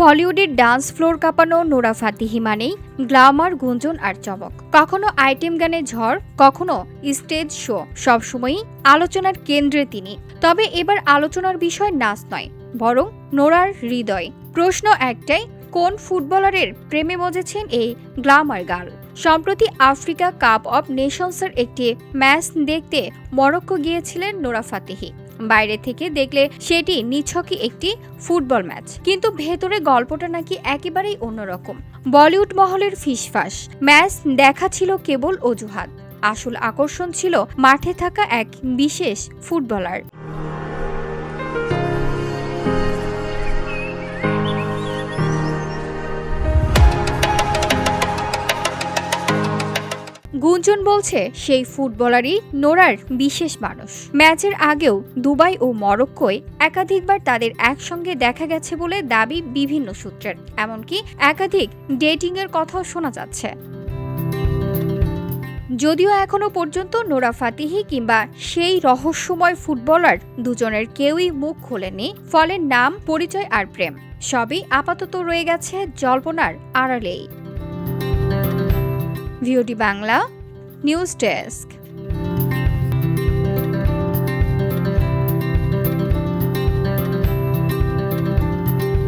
বলিউডের dance floor কাঁপানো Nora Fatehi মানেই গ্লামার, গুঞ্জন আর চমক। কখনো আইটেম গানে ঝড়, কখনো স্টেজ শো, সবসময়ই আলোচনার কেন্দ্রে তিনি। তবে এবার আলোচনার বিষয় নাচ নয়, বরং নোরার হৃদয়। প্রশ্ন একটাই, কোন ফুটবলারের প্রেমে মজেছেন এই গ্লামার গার্ল সম্প্রতি আফ্রিকা কাপ অব নেশনসের একটি ম্যাচ দেখতে মরক্কো গিয়েছিলেন নোরা ফাতেহি। বাইরে থেকে দেখলে সেটি নিছকই একটি ফুটবল ম্যাচ। কিন্তু ভেতরে গল্পটা নাকি একেবারেই অন্যরকম। বলিউড মহলের ফিসফাস। ম্যাচ দেখা ছিল কেবল অজুহাত। আসল আকর্ষণ ছিল মাঠে থাকা এক বিশেষ ফুটবলার। গুঞ্জন বলছে, সেই ফুটবলারই নোরার বিশেষ মানুষ। ম্যাচের আগেও দুবাই ও মরক্কোয় একাধিকবার তাদের একসঙ্গে দেখা গেছে বলে দাবি বিভিন্ন সূত্রের। এমনকি একাধিক ডেটিংয়ের কথাও শোনা যাচ্ছে। যদিও এখনও পর্যন্ত নোরা ফাতিহি কিংবা সেই রহস্যময় ফুটবলার দুজনের কেউই মুখ খোলেনি, ফলে নাম, পরিচয় আর প্রেম সবই আপাতত রয়ে গেছে জল্পনার আড়ালেই। VOT Bangla news desk.